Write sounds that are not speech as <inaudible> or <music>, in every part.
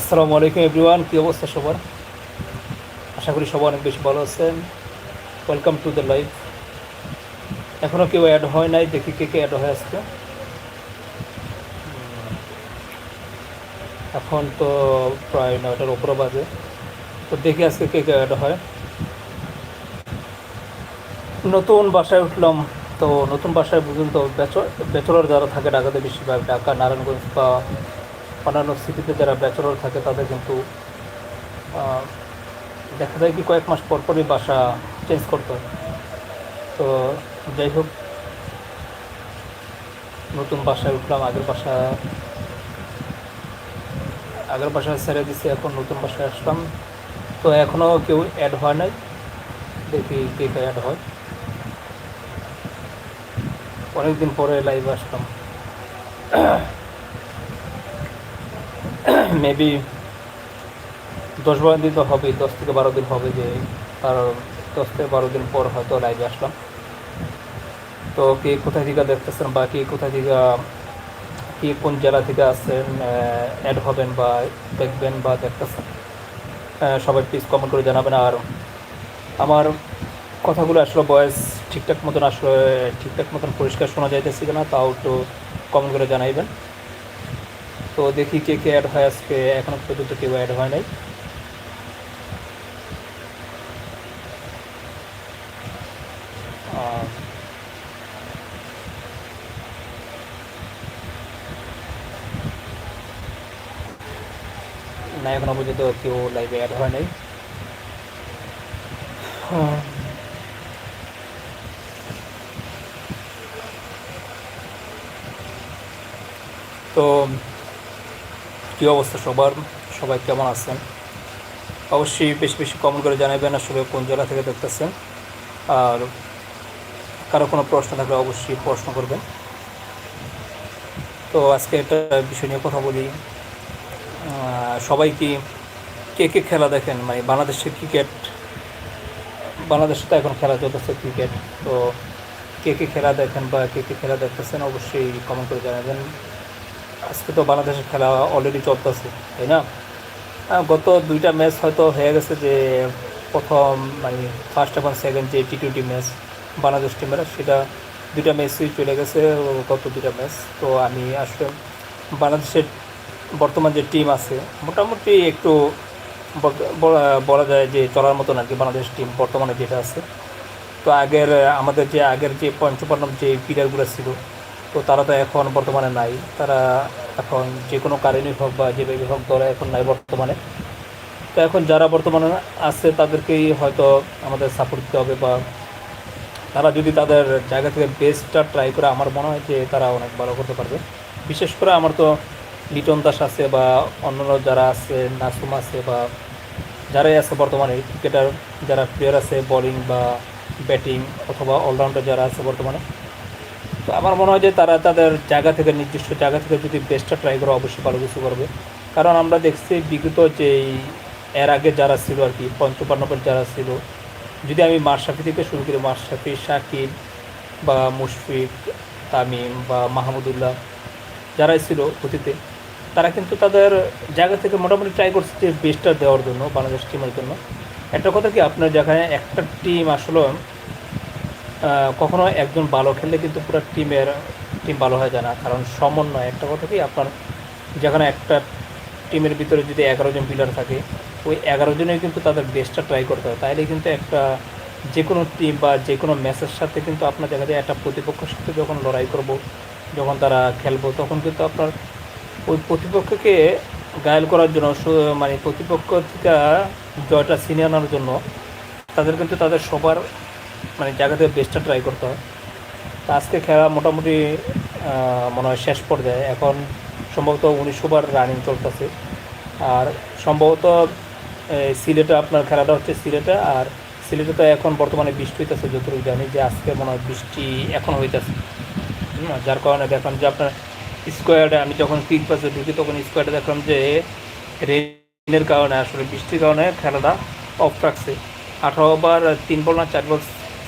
আসসালামু আলাইকুম এভরিওয়ান। কী অবস্থা সবার? আশা করি সবাই অনেক বেশি ভালো আছেন। ওয়েলকাম টু দ্য লাইফ এখনও কেউ অ্যাড হয় নাই? দেখি কে কে অ্যাড হয়ে উম, এখন তো প্রায় নয়টার উপরে বাজে। তো দেখি আজকে কে কে অ্যাড হয়। নতুন বাসায় উঠলাম। তো নতুন বাসায় বুঝুন তো ব্যাচলর যারা থাকে ঢাকাতে বেশিরভাগ ঢাকা নারায়ণগঞ্জ বা অন্যান্য সিটিতে যারা ব্যাচলর থাকে, তাদের কিন্তু দেখা যায় কি কয়েক মাস পর পরই বাসা চেঞ্জ করতে হয়। তো যাই হোক, নতুন বাসায় উঠলাম, আগের বাসা, আগের বাসায় ছেড়ে দিছি, এখন নতুন বাসায় আসলাম। তো এখনও কেউ অ্যাড হয় নাই। দেখি কে কে অ্যাড হয়। অনেকদিন পরে লাইভ আসলাম। <coughs> মেবি দশ বারো দিন তো হবেই, দশ থেকে বারো দিন হবে যে আর দশ থেকে বারো দিন পর হয়তো লাইভে আসলাম। তো কে কোথায় থেকে দেখতেছেন বা কে কোথায় থেকে, কে কোন জেলা থেকে আসছেন অ্যাড হবেন বা দেখবেন বা দেখতেছেন সবাই প্লিজ কমেন্ট করে জানাবেন। আর আমার কথাগুলো আসলে বয়স ঠিকঠাক মতন আসলে ঠিকঠাক মতন পরিষ্কার শোনা যাইতেছে কিনা তাও একটু কমেন্ট করে জানাইবেন। তো দেখি কে কে অ্যাড হয় আজকে, এখনও পর্যন্ত কেউ অ্যাড হয় নাই। না, এখনও পর্যন্ত কেউ লাইভে অ্যাড হয় নাই। তো কী অবস্থা সবার? সবাই কেমন আছেন? অবশ্যই বেশি বেশি কমেন্ট করে জানাবেন আসলে কোন জেলা থেকে দেখতেছেন। আর কারও কোনো প্রশ্ন থাকলে অবশ্যই প্রশ্ন করবেন। তো আজকে একটা বিষয় নিয়ে কথা বলি। সবাই কি, কে কে খেলা দেখেন? মানে বাংলাদেশের ক্রিকেট বাংলাদেশে তো এখন খেলা চলতেছে ক্রিকেট তো কে কে খেলা দেখেন বা কে কে খেলা দেখতেছেন অবশ্যই কমেন্ট করে জানাবেন। আজকে তো বাংলাদেশের খেলা অলরেডি চলতেছে, তাই না? গত দুইটা ম্যাচ হয়তো হয়ে গেছে যে প্রথম মানে ফার্স্ট এবং সেকেন্ড যে টি টোয়েন্টি ম্যাচ বাংলাদেশ টিমের সেটা দুইটা ম্যাচই চলে গেছে, গত দুইটা ম্যাচ তো আমি আসলে বাংলাদেশের বর্তমান যে টিম আছে, মোটামুটি একটু বলা- যায় যে চলার মতন আর কি বাংলাদেশ টিম বর্তমানে যেটা আছে। তো আগের, আমাদের যে আগের যে পঞ্চপান্নম যে প্লেয়ারগুলো ছিল তো তারা তো এখন বর্তমানে নাই। তারা এখন যে কোনো কারণেই হোক বা যেভাবে হোক দলে এখন নাই বর্তমানে। তো এখন যারা বর্তমানে আছে তাদেরকেই হয়তো আমাদের সাপোর্ট দিতে হবে বা তারা যদি তাদের জায়গা থেকে বেস্টটা ট্রাই করে, আমার মনে হয় যে তারা অনেক ভালো করতে পারবে। বিশেষ করে আমার তো লিটন দাস আছে বা অন্যান্য যারা আছে, নাসুম আছে বা যারাই আছে বর্তমানে ক্রিকেটার যারা প্লেয়ার আছে বোলিং বা ব্যাটিং অথবা অলরাউন্ডার যারা আছে বর্তমানে তো আমার মনে হয় যে তারা তাদের জায়গা থেকে, নির্দিষ্ট জায়গা থেকে যদি বেস্টটা ট্রাই করে অবশ্যই ভালো কিছু করবে। কারণ আমরা দেখছি বিগত যেই এর আগে যারা ছিল আর কি পঞ্চপান্নবের যারা ছিল, যদি আমি মাশরাফি থেকে শুরু করি, মাশরাফি শাকিব বা মুশফিক, তামিম বা মাহমুদুল্লাহ, যারাই ছিল অতীতে, তারা কিন্তু তাদের জায়গা থেকে মোটামুটি ট্রাই করছে যে বেস্টটা দেওয়ার জন্য, বাংলাদেশ টিমের জন্য। একটা কথা কি, আপনার যেখানে একটা টিম আসলে কখনো একজন ভালো খেললে কিন্তু পুরো টিমের, টিম ভালো হয়ে যায় না। কারণ সমন্বয় একটা কথা কি, আপনার যেখানে একটা টিমের ভিতরে যদি এগারো জন প্লেয়ার থাকে, ওই এগারো জনের কিন্তু তাদের বেস্টটা ট্রাই করতে হয়। তাইলে কিন্তু একটা যে কোনো টিম বা যে কোনো ম্যাচের সাথে কিন্তু আপনার দেখা যায় একটা প্রতিপক্ষের সাথে যখন লড়াই করব, যখন তারা খেলব, তখন কিন্তু আপনার ওই প্রতিপক্ষকে গায়েল করার জন্য মানে প্রতিপক্ষ থেকে জয়টা ছিনিয়ে আনার জন্য তাদের কিন্তু তাদের সবার মানে জায়গা থেকে বেস্টটা ট্রাই করতে হয়। তো আজকে খেলা মোটামুটি মনে হয় শেষ পর্যায়ে। এখন সম্ভবত উনিশ ওভার রানিং চলতেছে। আর সম্ভবত সিলেটে আপনার খেলাটা হচ্ছে সিলেটে। আর সিলেটে তো এখন বর্তমানে বৃষ্টি হইতেছে, যতটুকু জানি যে আজকে মনে হয় বৃষ্টি এখন হইতেছে। যার কারণে দেখলাম যে আপনার স্কোয়াডে আমি যখন ক্রিক পাসে ঢুকি, তখন স্কোয়াডে দেখলাম যে রেনের কারণে, আসলে বৃষ্টির কারণে খেলাটা অফ রাখছে আঠারো ওভার তিন বল না, চার বল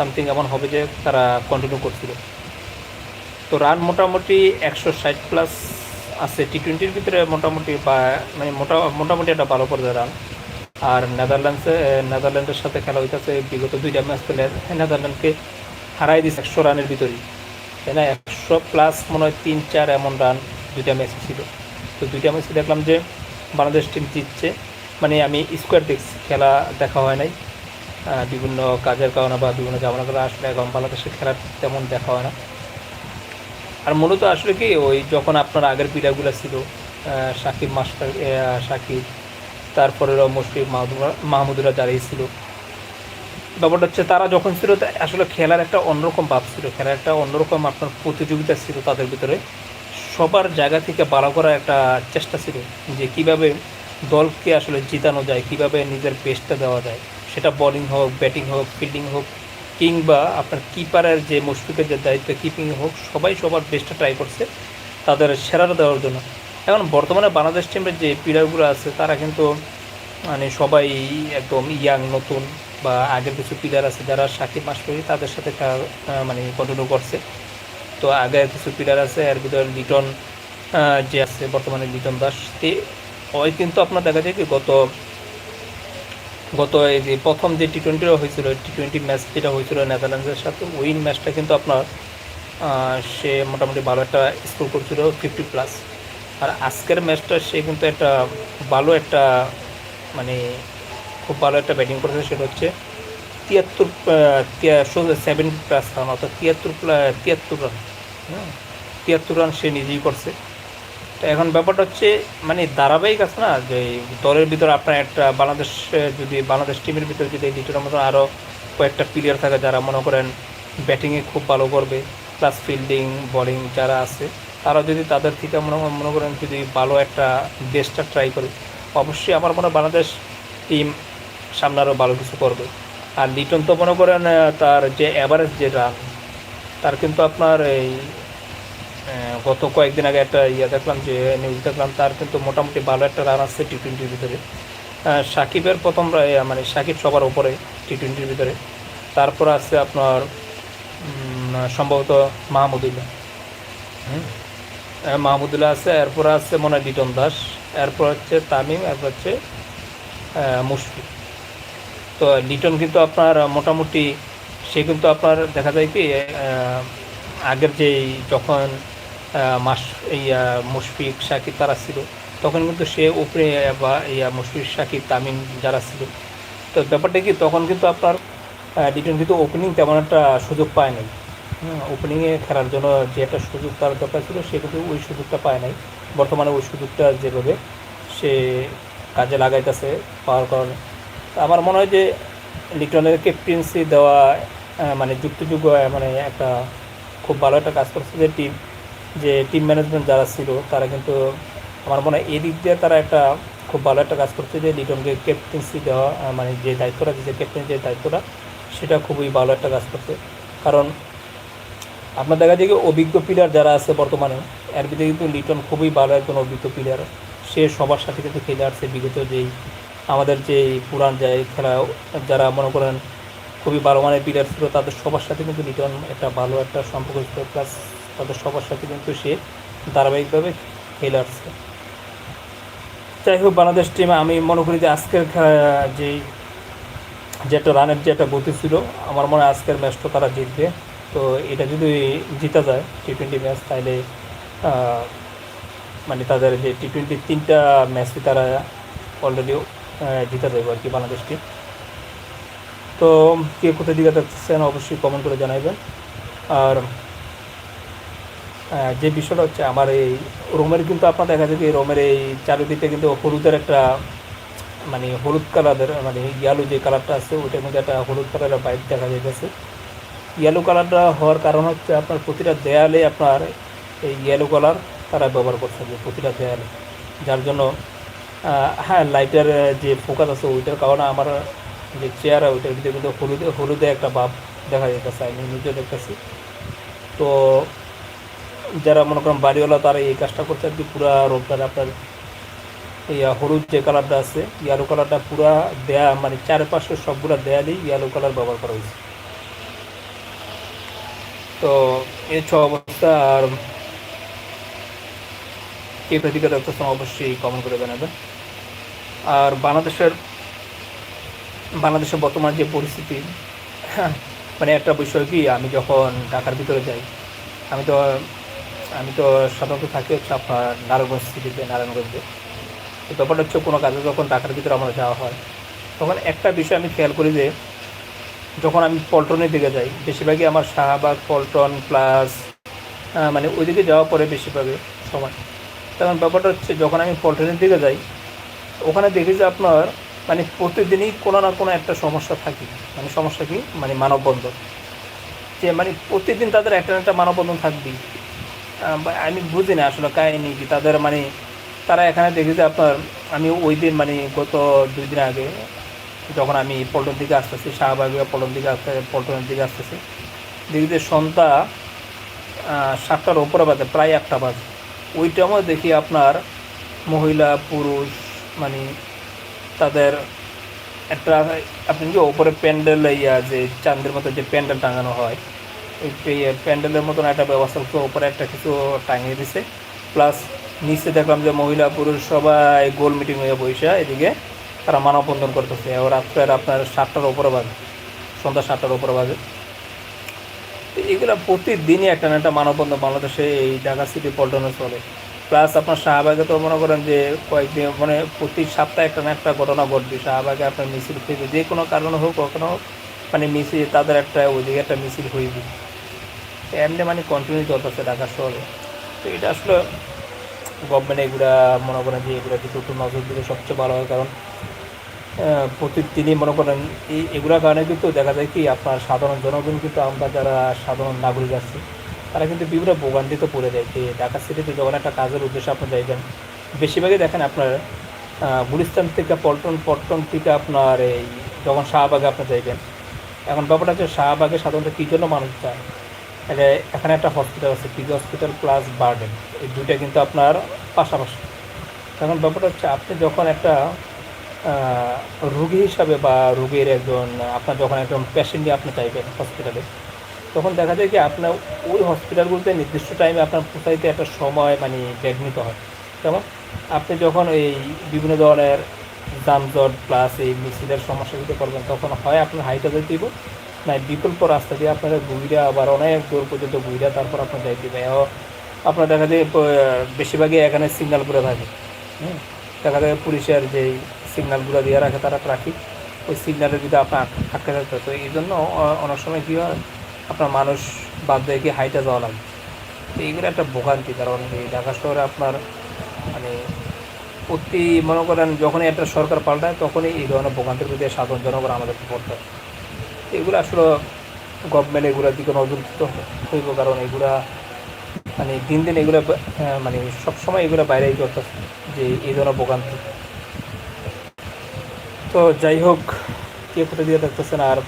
সামথিং এমন হবে যে তারা কন্টিনিউ করছিল। তো রান মোটামুটি একশো ষাট প্লাস আছে। টি টোয়েন্টির ভিতরে মোটামুটি বা মানে মোটা, মোটামুটি একটা ভালো পর্যায়ে রান আর নেদারল্যান্ডসে নেদারল্যান্ডের সাথে খেলা হইতেছে, বিগত দুইটা ম্যাচ পেলে নেদারল্যান্ডকে হারাই দিয়েছে একশো রানের ভিতরেই। তাই না? একশো প্লাস মনে হয় তিন চার এমন রান দুইটা ম্যাচ ছিল। তো দুইটা ম্যাচে দেখলাম যে বাংলাদেশ টিম জিতছে। মানে আমি স্কোয়ার দেখছি, খেলা দেখা হয় নাই। বিভিন্ন কাজের কারণে বা বিভিন্ন জামানা কারণে আসলে এখন বাংলাদেশের খেলা তেমন দেখা হয় না। আর মূলত আসলে কি, ওই যখন আপনার আগের প্লেয়ারগুলো ছিল সাকিব মাস্টার সাকিব, তারপরে মুশফিক মাহমুদুরা মাহমুদুরা যারাই ছিল। ব্যাপারটা হচ্ছে তারা যখন ছিল আসলে খেলার একটা অন্যরকম ভাব ছিল, খেলার একটা অন্যরকম আপনার প্রতিযোগিতা ছিল তাদের ভিতরে। সবার জায়গা থেকে ভালো করার একটা চেষ্টা ছিল যে কীভাবে দলকে আসলে জিতানো যায়, কীভাবে নিজের বেস্টটা দেওয়া যায়। সেটা বোলিং হোক ব্যাটিং হোক ফিল্ডিং হোক, কিংবা আপনার কিপারের যে মুশফিকের যে দায়িত্ব কিপিং হোক, সবাই সবার বেস্টটা ট্রাই করছে তাদের সেরাটা দেওয়ার জন্য। এখন বর্তমানে বাংলাদেশ টিমের যে প্লেয়ারগুলো আছে, তারা কিন্তু মানে সবাই একদম ইয়াং নতুন বা আগের কিছু প্লেয়ার আছে যারা সাকিব মাসপরি তাদের সাথে মানে কন্টিনিউ করছে। তো আগের কিছু প্লেয়ার আছে, এর ভিতরে লিটন যে আছে বর্তমানে লিটন দাস, তে ওই কিন্তু আপনার দেখা যায় কি গত গত এই যে প্রথম যে টি টোয়েন্টিটা হয়েছিল টি টোয়েন্টি ম্যাচ যেটা হয়েছিল নেদারল্যান্ডসের সাথে, ওই ম্যাচটা কিন্তু আপনার সে মোটামুটি ভালো একটা স্কোর করছিল ফিফটি প্লাস আর আজকের ম্যাচটা সে কিন্তু একটা ভালো একটা মানে খুব ভালো একটা ব্যাটিং করেছে, সেটা হচ্ছে তিয়াত্তর সেভেন প্লাস রান অর্থাৎ তিয়াত্তর তিয়াত্তর রান হ্যাঁ? তিয়াত্তর রান সে নিজেই করছে। তো এখন ব্যাপারটা হচ্ছে মানে ধারাবাহিক আছে না, যে দলের ভিতরে আপনার একটা বাংলাদেশ যদি বাংলাদেশ টিমের ভিতরে যদি লিটনের মতো আরও কয়েকটা প্লেয়ার থাকে যারা মনে করেন ব্যাটিংয়ে খুব ভালো করবে প্লাস ফিল্ডিং বোলিং যারা আছে, তারা যদি তাদের থেকে মনে মনে করেন যদি ভালো একটা দেশটা ট্রাই করে, অবশ্যই আমার মনে হয় বাংলাদেশ টিম সামনে আরও ভালো কিছু করবে। আর লিটন তো মনে করেন তার যে অ্যাভারেজ যেটা, তার কিন্তু আপনার এই গত কয়েকদিন আগে একটা ইয়ে দেখলাম যে নিউজ দেখলাম তার কিন্তু মোটামুটি ভালো একটা রান আসছে টি টোয়েন্টির ভিতরে। সাকিবের প্রথম মানে সাকিব সবার উপরে টি টোয়েন্টির ভিতরে। তারপর আছে আপনার সম্ভবত মাহমুদুল্লাহ। হুম। মাহমুদুল্লাহ আছে এরপর আছে মনে হয় লিটন দাস এরপর হচ্ছে তামিম এরপর হচ্ছে মুশফিক। তো লিটন কিন্তু আপনার মোটামুটি সে কিন্তু আপনার দেখা যায় কি আগের যে যখন মাস ইয়া মুশফিক সাকিব তারা ছিল। তখন কিন্তু সে উপরে, বা ইয়া মুশফিক সাকিব তামিম যারা ছিল। তো ব্যাপারটা কি, তখন কিন্তু আপনার লিটন কিন্তু ওপেনিং তেমন একটা সুযোগ পায় নাই। ওপেনিংয়ে খেলার জন্য যে একটা সুযোগ তার দরকার ছিল, সে কিন্তু ওই সুযোগটা পায় নাই। বর্তমানে ওই সুযোগটা যেভাবে সে কাজে লাগাইতেছে, পাওয়ার কারণে। আমার মনে হয় যে লিটনের ক্যাপ্টেন্সি দেওয়া মানে যুক্তিযোগ্য মানে একটা খুব ভালো একটা কাজ করছে যে টিম যে টিম ম্যানেজমেন্ট যারা ছিল, তারা কিন্তু আমার মনে হয় এই দিক দিয়ে তারা একটা খুব ভালো একটা কাজ করছে যে লিটনকে ক্যাপ্টেন্সি দেওয়া মানে যে দায়িত্বটা যে ক্যাপ্টেন যে দায়িত্বটা, সেটা খুবই ভালো একটা কাজ করছে। কারণ আপনার দেখা যায় কি অভিজ্ঞ প্লেয়ার যারা আছে বর্তমানে, এর ভিতরে কিন্তু লিটন খুবই ভালো একজন অভিজ্ঞ প্লেয়ার সে সবার সাথে কিন্তু খেলে আসছে বিগত যেই আমাদের যে পুরান যে খেলা, যারা মনে করেন খুবই ভালো মানের প্লেয়ার ছিল, তাদের সবার সাথে কিন্তু লিটন একটা ভালো একটা সম্পর্ক ছিল। প্লাস তাদের সবার সাথে কিন্তু সে ধারাবাহিকভাবে খেলে আসছে। যাই হোক, বাংলাদেশ টিমে আমি মনে করি যে আজকের যে যে একটা রানের যে একটা গতি ছিল, আমার মনে হয় আজকের ম্যাচটা তারা জিতবে। তো এটা যদি জিতা যায় টি টোয়েন্টি ম্যাচ তাহলে মানে তাদের যে টি টোয়েন্টি তিনটা ম্যাচই তারা অলরেডি জিতে যাবে আর কি বাংলাদেশ টিম তো কে কোথায় দিকে যাচ্ছেন অবশ্যই কমেন্ট করে জানাবেন আর যে বিষয়টা হচ্ছে আমার এই রোমের কিন্তু আপনার দেখা যায় যে রোমের এই চারিদিকে কিন্তু হলুদের একটা মানে হলুদ কালারের মানে ইয়ালো যে কালারটা আছে, ওইটার মধ্যে একটা হলুদ কালারের বাইক দেখা যাইতেছে। ইয়েলো কালারটা হওয়ার কারণ হচ্ছে আপনার প্রতিটা দেয়ালে আপনার এই ইয়েলো কালার তারা ব্যবহার করছে যে প্রতিটা দেয়ালে। যার জন্য হ্যাঁ লাইটের যে ফোকাস আছে ওইটার কারণে আমার যে চেয়ার ওইটার ভিতরে কিন্তু হলুদে হলুদে একটা ভাব দেখা যেতেছে আমি নিজেও দেখতেছি। তো যারা মনে করেন বাড়িওয়ালা তারা এই কাজটা করছে আর কি পুরা রোডটা আপনার এই হলুদ যে কালারটা আছে ইয়েলো কালারটা পুরা দেয়া মানে চারপাশে সবগুলো দেয়ালেই ইয়েলো কালার ব্যবহার করা হয়েছে। তো এই ছ অবস্থা আর কে প্রতিকা দেখতেছেন অবশ্যই কমেন্ট করে জানাবেন। আর বাংলাদেশের বাংলাদেশের বর্তমান যে পরিস্থিতি হ্যাঁ, মানে একটা বিষয় কি আমি যখন ঢাকার ভিতরে যাই আমি তো আমি তো সাধারণত থাকি হচ্ছে আপনার নারায়ণগঞ্জ সিটিতে, নারায়ণগঞ্জে। তো ব্যাপারটা হচ্ছে কোনো কাজে যখন ঢাকার ভিতরে আমার যাওয়া হয়, তখন একটা বিষয় আমি খেয়াল করি যে, যখন আমি পল্টনের দিকে যাই, বেশিরভাগই আমার শাহবাগ, পল্টন প্লাস মানে ওইদিকে যাওয়ার পরে বেশিরভাগই সময় তখন ব্যাপারটা হচ্ছে যখন আমি পল্টনের দিকে যাই, ওখানে দেখি যে আপনার মানে প্রতিদিনই কোনো না কোনো একটা সমস্যা থাকে। মানে সমস্যা কি? মানে মানববন্ধন। যে মানে প্রতিদিন তাদের একটা না একটা মানববন্ধন থাকবেই। আমি বুঝি না আসলে কাহিনি কি, তাদের মানে তারা এখানে দেখি যে আপনার, আমি ওই দিন মানে গত দুই দিন আগে যখন আমি পল্টন দিকে আসতেছি শাহবাগ পল্টন দিকে আসতে, পল্টনের দিকে আসতেছি, দেখি যে সন্ধ্যা সাতটার ওপরে বাজে, প্রায় একটা বাজে। ওই টাইমও দেখি আপনার মহিলা, পুরুষ মানে তাদের একটা, আপনি কি ওপরে প্যান্ডেল ইয়া যে চাঁদের মতো যে প্যান্ডেল টাঙানো হয় প্যান্ডেলের মতন একটা ব্যবস্থা করছে ওপরে একটা কিছু টাঙিয়ে দিছে। প্লাস নিচে দেখলাম যে মহিলা পুরুষ সবাই গোল মিটিং হয়ে বসে এদিকে তারা মানববন্ধন করতেছে। রাত্রের আপনার সাতটার উপরে বাজে, সন্ধ্যা সাতটার উপরে বাজে। এগুলো প্রতিদিনই একটা না একটা মানববন্ধন বাংলাদেশে এই ঢাকা সিটি পল্টনে চলে। প্লাস আপনার শাহবাগে তো মনে করেন যে কয়েকদিন মানে প্রতি সপ্তাহে একটা না একটা ঘটনা ঘটবে। শাহবাগে আপনার মিছিল থেকে যে কোনো কারণে হোক, কখনো মানে মিছিল, তাদের একটা ওইদিকে একটা মিছিল হইবে। এমনি মানে কন্টিনিউ চলতেছে ঢাকা শহরে। তো এটা আসলে গভর্নমেন্ট এগুলা মনে করেন যে এগুলো কিছু একটু নজর দিলে সবচেয়ে ভালো হয়, কারণ প্রতিদিনই মনে করেন এই এগুলোর কারণে কিন্তু দেখা যায় কি আপনার সাধারণ জনগণ কিন্তু আমরা যারা সাধারণ নাগরিক আছি, তারা কিন্তু বিভিন্ন ভোগান্তিতে পড়ে যায় যে ঢাকা সিটিতে যখন একটা কাজের উদ্দেশ্যে আপনি যাইবেন, বেশিরভাগই দেখেন আপনার গুলিস্তান থেকে পল্টন পল্টন থেকে আপনার এই যখন শাহবাগে আপনি যাইবেন, এখন ব্যাপারটা হচ্ছে শাহবাগে সাধারণত কী জন্য মানুষ যায়? এখানে একটা হসপিটাল আছে পিজি হসপিটাল প্লাস বার্ডেন এই দুইটা কিন্তু আপনার পাশাপাশি। এখন ব্যাপারটা হচ্ছে, আপনি যখন একটা রুগী হিসাবে বা রুগীর একজন, আপনার যখন একজন পেশেন্ট নিয়ে আপনি চাইবেন হসপিটালে তখন দেখা যায় কি আপনার ওই হসপিটালগুলোতে নির্দিষ্ট টাইমে আপনার পৌঁছাইতে একটা সময় মানে ব্যাগ নিতে হয়। যেমন আপনি যখন এই বিভিন্ন ধরনের যানজট প্লাস এই মিছিলের সমস্যাগুলো করবেন তখন হয় আপনার হাইটা যেতে দিব। না বিকল্প রাস্তা দিয়ে আপনারা ঘুইরা আবার অনেক দূর পর্যন্ত ঘুইরা তারপর আপনার যাইতে এও আপনার দেখা যায় বেশিরভাগই এখানে সিগন্যাল করে থাকে। হ্যাঁ দেখা যায় পুলিশের যেই সিগনালগুলো দিয়ে রাখে তারা ট্রাফিক, ওই সিগন্যালের যদি আপনার আটকে থাকতে। তো এই জন্য অনেক সময় কী হয়, আপনার মানুষ বাদ দিয়ে কি হাইটে যাওয়া লাগে। তো এইগুলো একটা ভোগান্তি, কারণ এই ঢাকা শহরে আপনার মানে প্রতি মনে করেন, যখনই একটা সরকার পাল্টায়, তখনই এই ধরনের ভোগান্তির প্রতি সাধারণ জনগণ আমাদেরকে পড়তে হয় এগুলো আসলে গভর্নমেন্ট এগুলোর দিকে নজর দিতে হইব কারণ এগুলা মানে দিন দিন এগুলো মানে সবসময় এগুলো বাইরে করতেছে যে এই ধরনের ভোগান্তি। তো যাই হোক কে কোথা দিয়ে দেখতেছেন আর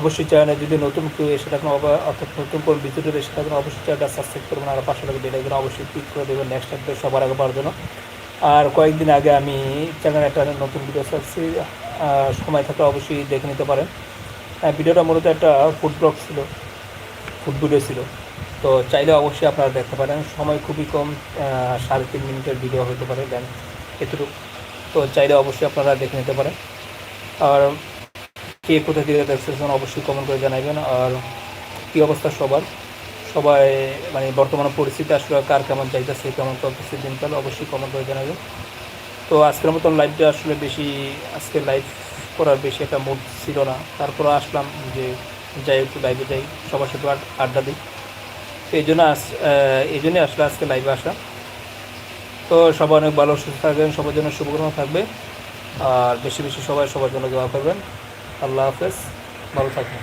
অবশ্যই চ্যানেলে যদি নতুন কেউ এসে থাকেন অর্থাৎ নতুন কোন ভিডিও এসে থাকেন, অবশ্যই চ্যানেলটা সাবস্ক্রাইব করবেন। আর পাশে লাগে বেলাইকন অবশ্যই ক্লিক করে দেবেন নেক্সট আপডেট সবার আগে পাওয়ার জন্য। আর কয়েকদিন আগে আমি চ্যানেলে একটা নতুন ভিডিও ছাড়ছি। সময় থাকলে অবশ্যই দেখে নিতে পারেন। হ্যাঁ, ভিডিওটা মূলত একটা ফুড ব্লগ ছিল ফুড ভিডিও ছিল। তো চাইলে অবশ্যই আপনারা দেখতে পারেন। সময় খুবই কম সাড়ে তিন মিনিটের ভিডিও হতে পারে দেন এতটুকু। তো চাইলে অবশ্যই আপনারা দেখে নিতে পারেন। আর কে কোথা থেকে দেখতেছেন অবশ্যই কমেন্ট করে জানাবেন। আর কী অবস্থা সবার? সবাই মানে বর্তমান পরিস্থিতি আসলে কার কেমন চাইতেছে কেমন চলতেছে দিনকাল অবশ্যই কমেন্ট করে জানাবেন। তো আজকের মতন লাইভটা আসলে বেশি আজকে লাইভ করার বেশি একটা মুড ছিল না। তারপরে আসলাম যে যাই একটু লাইভে যাই, সবার সাথে আড্ডা দিই। এই জন্য আস এই জন্যই আসলে আজকে লাইভে আসা তো সবাই অনেক ভালো, সুস্থ থাকবেন, সবার জন্য শুভকামনা থাকবে। আর বেশি বেশি সবাই সবার জন্য দোয়া করবেন। আল্লাহ হাফেজ, ভালো থাকবেন।